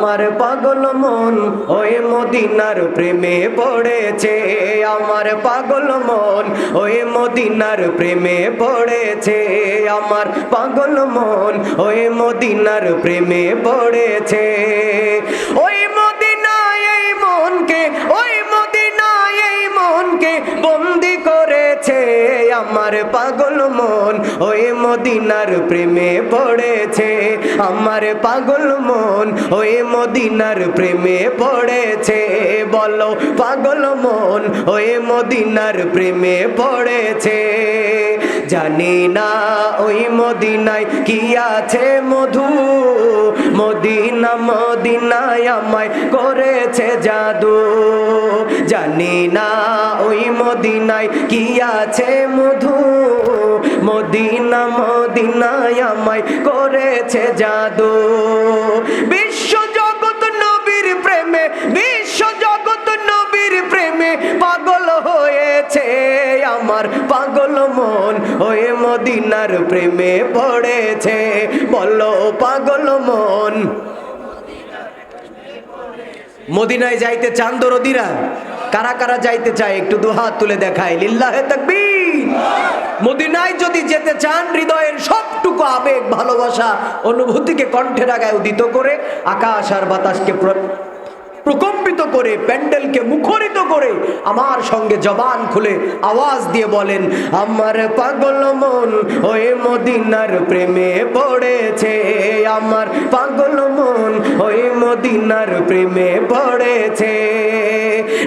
আমার পাগল মন ওই মদিনার প্রেমে পড়েছে। আমার পাগল মন ওই মদিনার প্রেমে পড়েছে। আমার পাগল মন ওই মদিনার প্রেমে পড়েছে। ওই মদিনায় এই মনকে, ওই মদিনায় এই মনকে বন্দি করেছে। আমার পাগল মদিনার প্রেমে পড়েছে। আমার পাগল মন ওই মদিনার প্রেমে পড়েছে। বলো, পাগল মন ওই মদিনার প্রেমে পড়েছে। জানি না ওই মদিনায় কি আছে মধু। মদিনা, মদিনায় আমায় করেছে জাদু। জানি না ওই মদিনায় কি আছে মধু। মদিনা, মদিনায় আমায় করেছে জাদু। বিশ্ব জগৎ নবীর প্রেমে বিশ্ব জগৎ নবীর প্রেমে পাগল হয়েছে আমার পাগল মন। ওই মদিনার প্রেমে পড়েছে, বলো পাগল মন। মদিনায় যাইতে চান দরদিরা? কারা কারা যাইতে চায়? একটু দুহাত তুলে দেখায় লিল্লাহে তাকবীর। মদিনায় যদি যেতে চান, হৃদয়ের সবটুকু আবেগ, ভালোবাসা, অনুভূতিকে কণ্ঠে রাগায় উদিত করে, আকাশ আর বাতাসকে প্রকম্পিত করে, প্যান্ডেলকে মুখরিত করে, আমার সঙ্গে জবান খুলে আওয়াজ দিয়ে বলেন, আমার পাগল মন ওই মদিনার প্রেমে পড়েছে, আমার পাগল মন ওই মদিনার প্রেমে পড়েছে।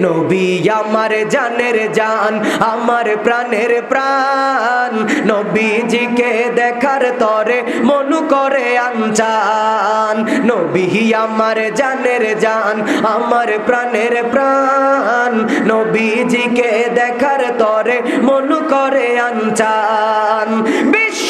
নবী আমার জানের জান, আমার প্রাণের প্রাণ। নবীজিকে দেখার তরে মনু করে আনচান। নবী আমার জানের জান, আমার প্রাণের প্রাণ। নবীজিকে দেখার তরে মনু করে আনচান। বিশ্ববাসী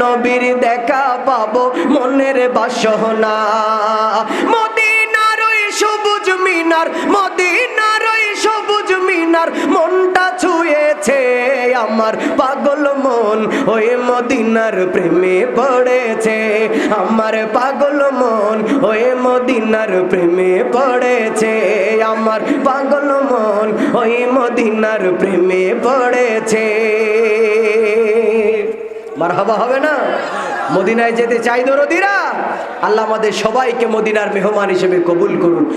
নবীর দেখা পাবো, মনের বাসনা। মদিনার ওই সবুজ মিনার, মদিনার ওই সবুজ মিনার, মনটা ছুঁয়েছে আমার পাগল মন। ওই মদিনার প্রেমে পড়েছে আমার পাগল মন। ওই মদিনার প্রেমে পড়েছে আমার পাগল মন। ওই মদিনার প্রেমে পড়েছে মার হাবা হবে না। মদিনায় যেতে চাই দরদিরা। আল্লাহ আমাদের সবাইকে মদিনার মেহমান হিসেবে কবুল করুন।